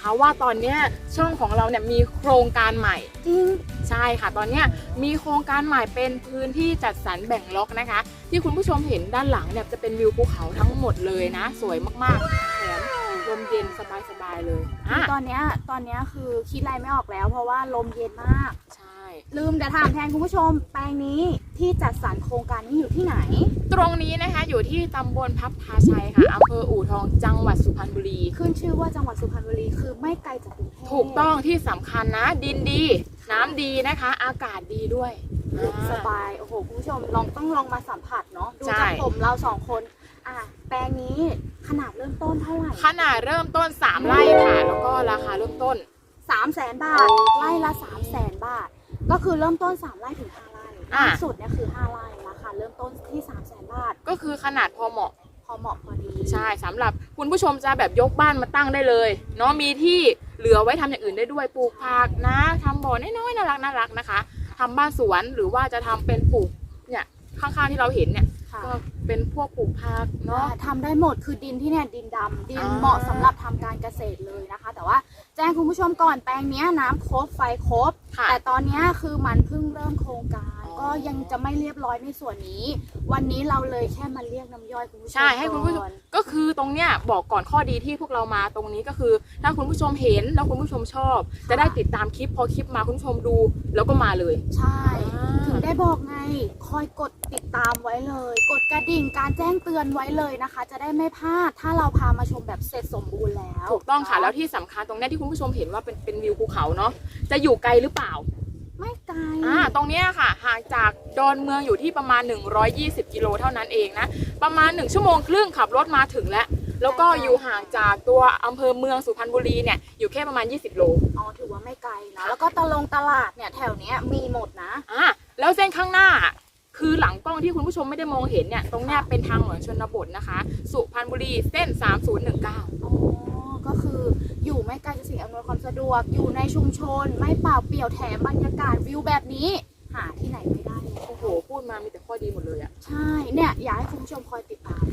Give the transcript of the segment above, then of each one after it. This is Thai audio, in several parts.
คะว่าตอนเนี้ยช่องของเราเนี่ยมีโครงการใหม่ จริง ใช่ค่ะ ตอนเนี้ยมีโครงการใหม่เป็นพื้นที่จัดสรรแบ่งล็อกนะคะ ที่คุณผู้ชมเห็นด้านหลังเนี่ยจะเป็นวิวภูเขาทั้งหมดเลยนะ สวยมากๆแถมลมเย็นสบายๆเลยอะตอนเนี้ยตอนเนี้ยคือคิดอะไรไม่ออกแล้ว เพราะว่าลมเย็นมากใช่ ลืมจะถามแทนคุณผู้ชม แปลงนี้ที่จัดสรรโครงการนี้อยู่ที่ไหน ตรงนี้นะคะอยู่ที่ตำบลพับพาชัยค่ะอำเภออู่ทองจังหวัดสุพรรณบุรี ขึ้นชื่อว่าจังหวัดสุพรรณบุรีคือไม่ไกลจากกรุงเทพถูกต้องที่สำคัญนะ ดินดี น้ำดีนะคะ อากาศดีด้วยอ่า สบายโอ้โหคุณผู้ชมลองต้องลองมาสัมผัสเนาะดูใช่ จากผมเราสองคนอะแปลงนี้ขนาดเริ่มต้นเท่าไหร่ขนาดเริ่มต้น 3 ไร่ค่ะ แล้วก็ราคาเริ่มต้น สามแสนบาทไร่ละสามแสนบาท ก็คือเริ่มต้นสามไร่ถึงห้าไร่อะล่าสุดเนี่ยคือห้าไร่ราคาเริ่มต้นที่สามแสนบาท ก็คือขนาดพอเหมาะ พอเหมาะพอดีใช่สำหรับคุณผู้ชมจะแบบยกบ้านมาตั้งได้เลยเนาะมีที่เหลือไว้ทำอย่างอื่นได้ด้วยปลูกผักนะทำบ่อน้อยๆน่ารักน่ารักนะคะทำบ้านสวนหรือว่าจะทำเป็นปลูกเนี่ยข้างๆที่เราเห็นเนี่ยค่ะก็เป็นพวกปลูกผักเนาะอ่าทำได้หมดคือดินที่เนี่ยดินดำดินอ่า เหมาะสำหรับทำการเกษตรเลยนะคะ แต่ว่าแจ้งคุณผู้ชมก่อนแปลงเนี้ยน้ำครบไฟครบ ค่ะแต่ตอนเนี้ยคือมันเพิ่งเริ่มโครงการ อ๋อ ก็ยังจะไม่เรียบร้อยในส่วนนี้ วันนี้เราเลยแค่มาเรียกน้ำย่อยคุณผู้ชมใช่ให้คุณผู้ชมก่อนก็คือตรงเนี้ยบอกก่อนข้อดีที่พวกเรามาตรงนี้ก็คือ ถ้าคุณผู้ชมเห็นแล้วคุณผู้ชมชอบ จะได้ติดตามคลิปพอคลิปมาคุณผู้ชมดูแล้วก็มาเลย ใช่ อ่าถึง ได้บอกไง คอยกดติดตามไว้เลย กดกระดิ่งการแจ้งเตือนไว้เลยนะคะ จะได้ไม่พลาด ถ้าเราพามาชมแบบเสร็จสมบูรณ์แล้วถูกต้องค่ะ แล้วที่สำคัญตรงเนี้ยที่คุณผู้ชมเห็นว่าเป็นเป็นวิวภูเขาเนาะจะอยู่ไกลหรือเปล่า ไม่ไกลอ่า ตรงเนี้ยค่ะ ห่างจากดอนเมืองอยู่ที่ประมาณ 120 กิโลเท่านั้นเองนะ ประมาณ 1 ชั่วโมงครึ่งขับรถมาถึงแล้ว แล้วก็อยู่ห่างจากตัวอำเภอเมืองสุพรรณบุรีเนี่ย อยู่แค่ประมาณ 20 โล อ๋อถือว่าไม่ไกลนะแล้วก็ตะลงตลาดเนี่ยแถวเนี้ยมีหมดนะ อ่า แล้วเส้นข้างหน้า คือหลังกล้องที่คุณผู้ชมไม่ได้มองเห็นเนี่ย ตรงเนี้ยเป็นทางหลวงชนบทนะคะ สุพรรณบุรีเส้น 3019 อ๋อ ก็คืออยู่ไม่ไกลจากสิ่งอำนวยความสะดวก อยู่ในชุมชน ไม่เปล่าเปลี่ยวแถมบรรยากาศวิวแบบนี้ หาที่ไหนไม่ได้เลยโอ้โห พูดมามีแต่ข้อดีหมดเลยอะใช่ เนี่ยอยากให้คุณผู้ชมคอยติดตาม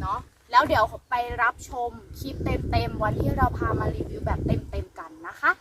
เนาะ แล้วเดี๋ยวไปรับชมคลิปเต็มๆวันที่เราพามารีวิวแบบเต็มๆกันนะคะค่ะ